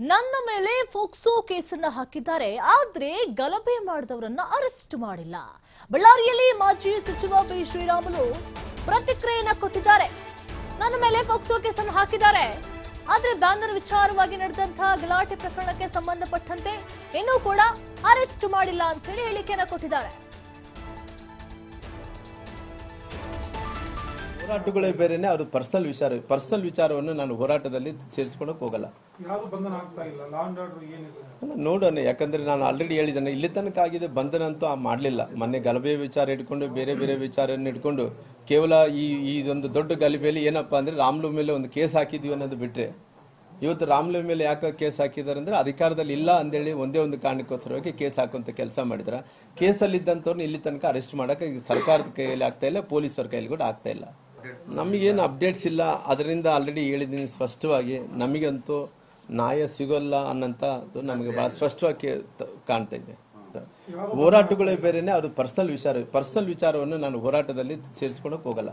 ನನ್ನ ಮೇಲೆ ಫೋಕ್ಸೋ ಕೇಸನ್ನ ಹಾಕಿದ್ದಾರೆ, ಆದ್ರೆ ಗಲಭೆ ಮಾಡಿದವರನ್ನ ಅರೆಸ್ಟ್ ಮಾಡಿಲ್ಲ. ಬಳ್ಳಾರಿಯಲ್ಲಿ ಮಾಜಿ ಸಚಿವ ಬಿ ಶ್ರೀರಾಮುಲು ಪ್ರತಿಕ್ರಿಯೆಯನ್ನ ಕೊಟ್ಟಿದ್ದಾರೆ. ನನ್ನ ಮೇಲೆ ಫೋಕ್ಸೋ ಕೇಸನ್ನು ಹಾಕಿದ್ದಾರೆ. ಆದ್ರೆ ಬ್ಯಾನರ್ ವಿಚಾರವಾಗಿ ನಡೆದಂತಹ ಗಲಾಟೆ ಪ್ರಕರಣಕ್ಕೆ ಸಂಬಂಧಪಟ್ಟಂತೆ ಇನ್ನೂ ಕೂಡ ಅರೆಸ್ಟ್ ಮಾಡಿಲ್ಲ ಅಂತ ಹೇಳಿ ಹೇಳಿಕೆಯನ್ನ ಕೊಟ್ಟಿದ್ದಾರೆ. ಹೋರಾಟಗಳೇ ಬೇರೆನೆ ಅದು ಪರ್ಸನಲ್ ವಿಚಾರ. ಪರ್ಸನಲ್ ವಿಚಾರವನ್ನು ನಾನು ಹೋರಾಟದಲ್ಲಿ ಸೇರಿಸ್ಕೊಳಕ್ ಹೋಗಲ್ಲ. ನೋಡೋಣ. ಯಾಕಂದ್ರೆ ನಾನು ಆಲ್ರೆಡಿ ಹೇಳಿದ್ದೇನೆ ಇಲ್ಲಿ ತನಕ ಆಗಿದೆ ಬಂಧನ ಅಂತೂ ಆ ಮಾಡಲಿಲ್ಲ. ಮೊನ್ನೆ ಗಲಭೆ ವಿಚಾರ ಇಟ್ಕೊಂಡು ಬೇರೆ ಬೇರೆ ವಿಚಾರವನ್ನು ಇಟ್ಕೊಂಡು ಕೇವಲ ಈ ಇದೊಂದು ದೊಡ್ಡ ಗಲಭೆಯಲ್ಲಿ ಏನಪ್ಪಾ ಅಂದ್ರೆ ರಾಮ್ಲು ಮೇಲೆ ಒಂದು ಕೇಸ್ ಹಾಕಿದ್ವಿ ಅನ್ನೋದು ಬಿಟ್ರೆ. ಇವತ್ತು ರಾಮ್ಲು ಮೇಲೆ ಯಾಕೆ ಕೇಸ್ ಹಾಕಿದ್ದಾರೆ ಅಂದ್ರೆ ಅಧಿಕಾರದಲ್ಲಿ ಇಲ್ಲ ಅಂದೇಳಿ ಒಂದೇ ಒಂದು ಕಾರಣಕ್ಕೋಸ್ಕರವಾಗಿ ಕೇಸ್ ಹಾಕುವಂತ ಕೆಲಸ ಮಾಡಿದ್ರ. ಕೇಸಲ್ಲಿ ಇದ್ದಂಥವ್ರನ್ನ ಇಲ್ಲಿ ತನಕ ಅರೆಸ್ಟ್ ಮಾಡಕ್ಕೆ ಸರ್ಕಾರದ ಕೈಯಲ್ಲಿ ಆಗ್ತಾ ಇಲ್ಲ ಪೊಲೀಸರ ಕೈಯಲ್ಲಿ ಕೂಡ ಆಗ್ತಾ ಇಲ್ಲ. ನಮಗೇನು ಅಪ್ಡೇಟ್ಸ್ ಇಲ್ಲ. ಅದರಿಂದ ಆಲ್ರೆಡಿ ಹೇಳಿದ್ದೀನಿ ಸ್ಪಷ್ಟವಾಗಿ. ನಮಗಂತೂ ನ್ಯಾಯ ಸಿಗೋಲ್ಲ ಅನ್ನೋಂಥದ್ದು ನಮಗೆ ಬಹಳ ಸ್ಪಷ್ಟವಾಗಿ ಕಾಣ್ತಾ ಇದೆ. ಹೋರಾಟಗಳೇ ಬೇರೆನೆ, ಅದು ಪರ್ಸನಲ್ ವಿಚಾರ ಪರ್ಸನಲ್ ವಿಚಾರವನ್ನು ನಾನು ಹೋರಾಟದಲ್ಲಿ ಸೇರಿಸ್ಕೊಳಕ್ ಹೋಗಲ್ಲ.